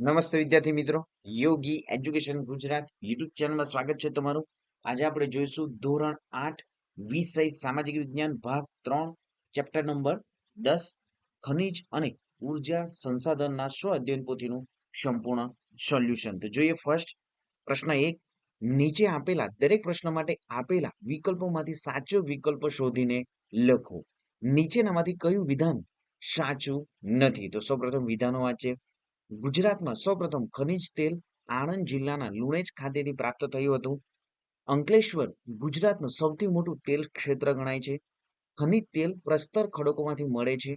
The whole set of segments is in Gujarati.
નમસ્તે વિદ્યાર્થી મિત્રો. યોગી એજ્યુકેશન ગુજરાત યુટ્યુબ ચેનલમાં સ્વાગત છે તમારું. આજે આપણે જોઈશું ધોરણ આઠ, વિષય સામાજિક વિજ્ઞાન ભાગ ત્રણ ચેપ્ટર નંબર દસ, ખનિજ અને ઊર્જા સંસાધનના સ્વ અધ્યયન પોથીનું સંપૂર્ણ સોલ્યુશન તો જોઈએ ફર્સ્ટ પ્રશ્ન એક, નીચે આપેલા દરેક પ્રશ્ન માટે આપેલા વિકલ્પોમાંથી સાચો વિકલ્પ શોધીને લખો. નીચેનામાંથી કયું વિધાન સાચું નથી? તો સૌપ્રથમ વિધાનો વાંચે ગુજરાતમાં સૌપ્રથમ ખનિજ તેલ આણંદ જિલ્લાના લુણેજ ખાતેથી પ્રાપ્ત થયું હતું. અંકલેશ્વર ગુજરાતનું સૌથી મોટું તેલ ક્ષેત્ર ગણાય છે. ખનિજ તેલ પ્રસ્તર ખડકોમાંથી મળે છે.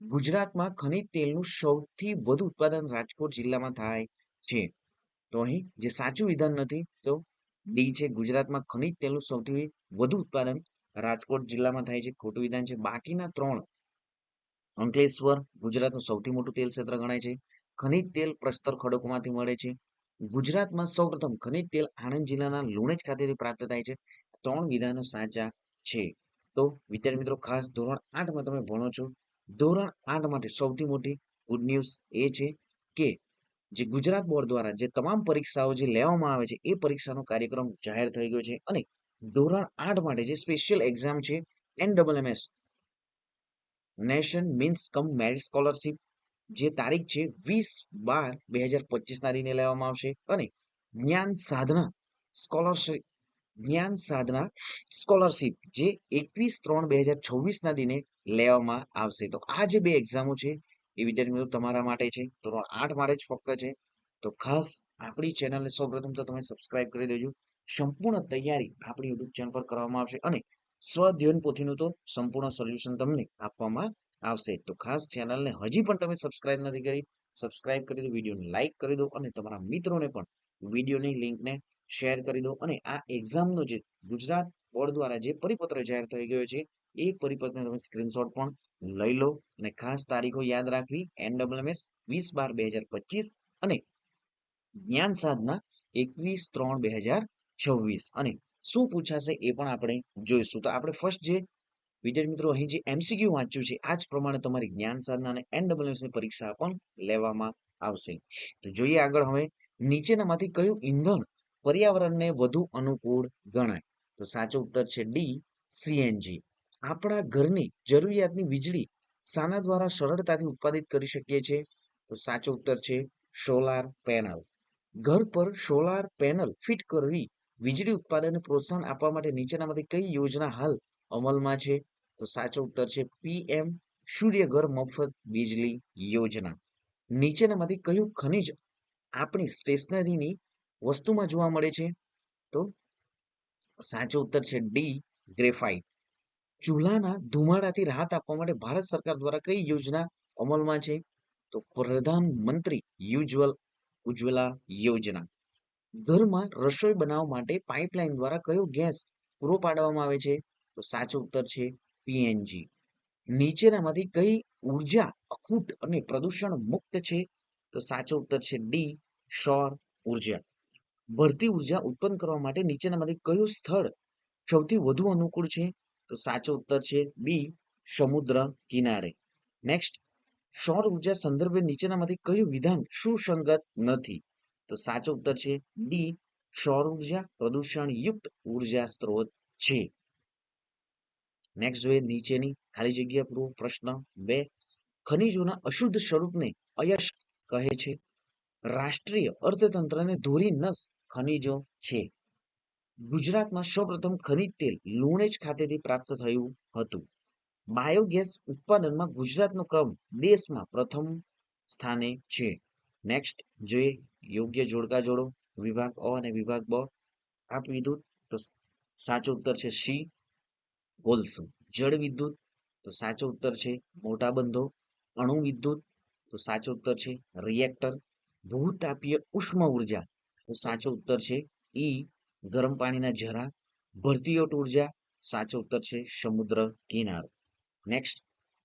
ગુજરાતમાં ખનિજ તેલનું સૌથી વધુ ઉત્પાદન રાજકોટ જિલ્લામાં થાય છે. તો અહીં જે સાચું વિધાન નથી, તો ડી છે ગુજરાતમાં ખનિજ તેલનું સૌથી વધુ ઉત્પાદન રાજકોટ જિલ્લામાં થાય છે. ખોટું વિધાન છે. બાકીના ત્રણ અંકલેશ્વર ગુજરાતનું સૌથી મોટું તેલ ક્ષેત્ર ગણાય છે. ખનિજ તેલ પ્રસ્તર ખડકોમાંથી મળે છે. ગુજરાતમાં સૌપ્રથમ ખનિજ તેલ આણંદ જિલ્લાના લુણેજ ખાતેથી પ્રાપ્ત થાય છે. ત્રણ વિધાનો સાચા છે. તો વિદ્યાર્થી મિત્રો, ખાસ ધોરણ આઠમાં તમે ભણો છો. ધોરણ આઠ માટે સૌથી મોટી ગુડ ન્યૂઝ એ છે કે જે ગુજરાત બોર્ડ દ્વારા જે તમામ પરીક્ષાઓ જે લેવામાં આવે છે, એ પરીક્ષાનો કાર્યક્રમ જાહેર થઈ ગયો છે અને ધોરણ આઠ માટે જે સ્પેશિયલ એક્ઝામ છે N double M S nation means cum merit scholarship જે તારીખ છે વીસ બાર બે હજાર પચીસના દિને લેવામાં આવશે અને જ્ઞાન સાધના સ્કોલરશિપ જ્ઞાન સાધના સ્કોલરશિપ જે એકવીસ ત્રણ બે હજાર છવ્વીસના દિને લેવામાં આવશે. તો આ જે બે એક્ઝામો છે એ વિદ્યાર્થી મિત્રો તમારા માટે છે. ધોરણ આઠ માટે જ ફક્ત છે. તો ખાસ આપણી ચેનલને સૌપ્રથમ તો તમે સબસ્ક્રાઇબ કરી દેજો. સંપૂર્ણ તૈયારી આપણી યુટ્યુબ ચેનલ પર કરવામાં આવશે અને સ્વધ્યન પોથીનું તો સંપૂર્ણ સોલ્યુશન તમને આપવામાં આવશે. તો ખાસ ચેનલને હજી પણ તમે સબસ્ક્રાઇબ નથી કરી સબસ્ક્રાઇબ કરી દો વિડીયોને લાઇક કરી દો અને તમારા મિત્રોને પણ વિડીયોની લિંકને શેર કરી દો. અને આ એક્ઝામનો જે ગુજરાત બોર્ડ દ્વારા જે પરિપત્ર જાહેર થઈ ગયો છે, એ પરિપત્રને તમે સ્ક્રીનશોટ પણ લઈ લો અને ખાસ તારીખો યાદ રાખવી. એનડબ્લ્યુએમએસ વીસ બાર બે હજાર પચીસ અને જ્ઞાન સાધના એકવીસ ત્રણ બે હજાર છવ્વીસ. અને શું પૂછાશે એ પણ આપણે જોઈશું. તો આપણે ફર્સ્ટ જે વિદ્યાર્થી મિત્રો, અહીં જે એમસીક્યુ વાંચ્યું છે, આ જ પ્રમાણે તમારી જ્ઞાન સાધના અને એનડબ્લ્યુએસની પરીક્ષા પણ લેવામાં આવશે. તો જોઈએ આગળ હવે નીચેનામાંથી કયું ઈંધણ પર્યાવરણને વધુ અનુકૂળ ગણાય? તો સાચો ઉત્તર છે ડી સીએનજી આપણા ઘરની જરૂરિયાતની વીજળી શાના દ્વારા સરળતાથી ઉત્પાદિત કરી શકીએ છીએ? તો સાચો ઉત્તર છે સોલાર પેનલ. ઘર પર સોલાર પેનલ ફિટ કરવી, વીજળી ઉત્પાદનને પ્રોત્સાહન આપવા માટે નીચેનામાંથી કઈ યોજના હાલ અમલમાં છે? તો સાચો ઉત્તર છે પીએમ સૂર્યઘર મફત વીજળી યોજના. નીચેનામાંથી કયું ખનિજ આપણી સ્ટેશનરીની વસ્તુમાં જોવા મળે છે? તો સાચો ઉત્તર છે ડી, ગ્રેફાઇટ. ચૂલાના ધુમાડાથી રાહત આપવા માટે ભારત સરકાર દ્વારા કઈ યોજના અમલમાં છે? તો પ્રધાનમંત્રી યુજ્વલ ઉજ્જવલા યોજના. ઘરમાં રસોઈ બનાવવા માટે પાઇપલાઇન દ્વારા કયો ગેસ પૂરો પાડવામાં આવે છે? તો સાચો ઉત્તર છે પીએનજી નીચેનામાંથી કઈ ઊર્જા અખૂટ અને પ્રદૂષણ મુક્ત છે? તો સાચો ઉત્તર છે ડી સૌર ઊર્જા. ભરતી ઊર્જા ઉત્પન્ન કરવા માટે નીચેનામાંથી કયું સ્થળ સૌથી વધુ અનુકૂળ છે? તો સાચો ઉત્તર છે બી સમુદ્ર કિનારે. નેક્સ્ટ સૌર ઊર્જા સંદર્ભે નીચેનામાંથી કયું વિધાન સુસંગત નથી? તો સાચો ઉત્તર છે ડી સૌર ઊર્જા પ્રદૂષણ યુક્ત ઊર્જા સ્ત્રોત છે. નેક્સ્ટ જોઈએ નીચેની ખાલી જગ્યા પૂર્વ પ્રશ્ન બે, ખનિજોના અશુદ્ધ સ્વરૂપને અયશ કહે છે. રાષ્ટ્રીય અર્થતંત્રને ધોરી નસ ખનિજો છે. ગુજરાતમાં સૌપ્રથમ ખનિજ તેલ લુણેજ ખાતેથી પ્રાપ્ત થયું હતું. બાયોગેસ ઉત્પાદનમાં ગુજરાતનો ક્રમ દેશમાં પ્રથમ સ્થાને છે. નેક્સ્ટ જોઈએ યોગ્ય જોડકા જોડો, વિભાગ અ અને વિભાગ બ આપ વિદ્યુત તો સાચો ઉત્તર છે સી. કોલસો જળ વિદ્યુત તો સાચો ઉત્તર છે મોટા બંધો, અણુ વિદ્યુત તો સાચો ઉત્તર છે રિએક્ટર ભૂતાપીય ઉષ્મ ઊર્જા તો સાચો ઉત્તર છે ઈ ગરમ પાણીના ઝરા ભરતીયોટ ઊર્જા, સાચો ઉત્તર છે સમુદ્ર કિનારો. નેક્સ્ટ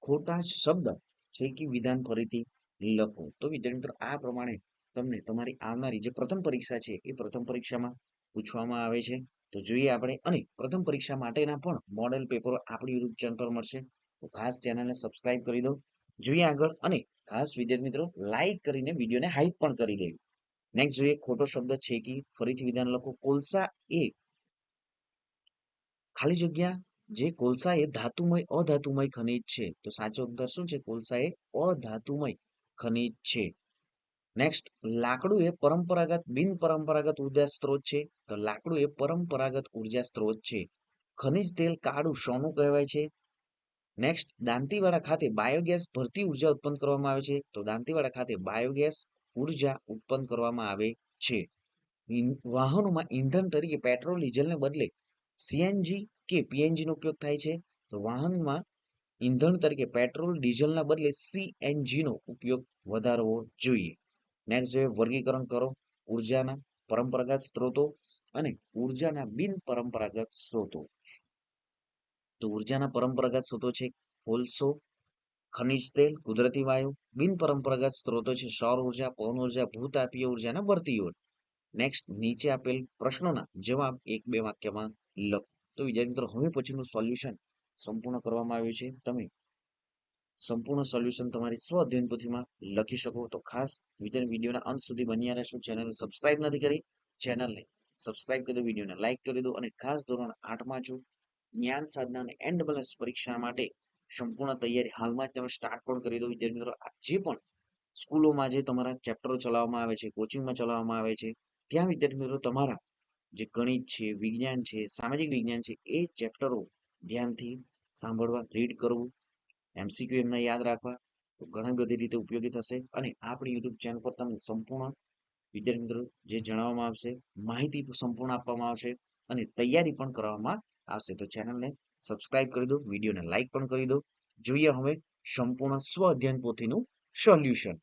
ખોટા શબ્દ છે કે વિધાન ફરીથી લખો. તો વિદ્યાર્થી મિત્રો, આ પ્રમાણે તમને તમારી આવનારી જે પ્રથમ પરીક્ષા છે એ પ્રથમ પરીક્ષામાં પૂછવામાં આવે છે. તો જોઈએ આપણે, અને પ્રથમ પરીક્ષા માટેના પણ મોડેલ પેપરો આપણી યુટ્યુબ ચેનલ પર મળશે. તો ખાસ ચેનલને સબસ્ક્રાઇબ કરી દો. જોઈએ આગળ, અને ખાસ વિદ્યાર્થી મિત્રો લાઈક કરીને વિડીયોને હાઈપ પણ કરી દેવી નેક્સ્ટ જોઈએ, ખોટો શબ્દ છે કે ફરીથી વિધાન લખો. કોલસા એ ખાલી જગ્યા જે કોલસા એ ધાતુમય, અધાતુમય ખનિજ છે. તો સાચો ઉત્તર શું છે? કોલસા એ અધાતુમય ખનિજ છે. નેક્સ્ટ લાકડું એ પરંપરાગત બિન પરંપરાગત ઊર્જા સ્ત્રોત છે. તો લાકડું એ પરંપરાગત ઊર્જા સ્ત્રોત છે. ખનિજ તેલ કાળું સોનું કહેવાય છે. નેક્સ્ટ દાંતીવાડા ખાતે બાયોગેસ ભરતી ઊર્જા ઉત્પન્ન કરવામાં આવે છે. તો દાંતીવાડા ખાતે બાયોગેસ ઊર્જા ઉત્પન્ન કરવામાં આવે છે. વાહનોમાં ઈંધણ તરીકે પેટ્રોલ, ડીઝલને બદલે સીએનજી કે પીએનજી નો ઉપયોગ થાય છે. તો વાહનમાં ઈંધણ તરીકે પેટ્રોલ, ડીઝલના બદલે સીએનજી નો ઉપયોગ વધારવો જોઈએ. નેક્સ્ટ જોઈએ વર્ગીકરણ કરો ઉર્જાના પરંપરાગત સ્ત્રોતો અને ઉર્જાના બિન પરંપરાગત સ્ત્રોતો. તો ઉર્જાના પરંપરાગત સ્ત્રોતો છે કોલસો, ખનિજ તેલ, કુદરતી વાયુ, બિન પરંપરાગત સ્ત્રોતો છે સૌર ઊર્જા, પવન ઊર્જા, ભૂતાપીય ઊર્જા અને બળતી નેક્સ્ટ નીચે આપેલ પ્રશ્નોના જવાબ એક બે વાક્યમાં લખો. તો વિદ્યાર્થી મિત્રો, હવે પછીનું સોલ્યુશન સંપૂર્ણ કરવામાં આવ્યું છે. તમે સંપૂર્ણ સોલ્યુશન તમારી સ્વ અધ્યયન પોથીમાં લખી શકો. તો ખાસ વિદ્યાર્થી વિડીયોના અંત સુધી બન્યા રહેશો. ચેનલને સબસ્ક્રાઇબ નથી કરી ચેનલને સબસ્ક્રાઇબ કરી દો, વિડીયોને લાઇક કરી દો અને ખાસ ધોરણ આઠમાં છો જ્ઞાન સાધના અને એન્ડ બેલેન્સ પરીક્ષા માટે સંપૂર્ણ તૈયારી હાલમાં જ તમે સ્ટાર્ટ પણ કરી દો. વિદ્યાર્થી મિત્રો જે પણ સ્કૂલોમાં જે તમારા ચેપ્ટરો ચલાવવામાં આવે છે કોચિંગમાં ચલાવવામાં આવે છે, ત્યાં વિદ્યાર્થી મિત્રો તમારા જે ગણિત છે, વિજ્ઞાન છે, સામાજિક વિજ્ઞાન છે, એ ચેપ્ટરો ધ્યાનથી સાંભળવા રીડ કરવું એમસીક્યુ એમને યાદ રાખવા. તો ઘણી બધી રીતે ઉપયોગી થશે. અને આપણી યુટ્યુબ ચેનલ પર તમને સંપૂર્ણ વિદ્યાર્થી મિત્રો જે જણાવવામાં આવશે, માહિતી સંપૂર્ણ આપવામાં આવશે અને તૈયારી પણ કરવામાં આવશે. તો ચેનલને સબસ્ક્રાઇબ કરી દો વિડીયોને લાઇક પણ કરી દો. જોઈએ હવે સંપૂર્ણ સ્વ અધ્યયન પોથીનું સોલ્યુશન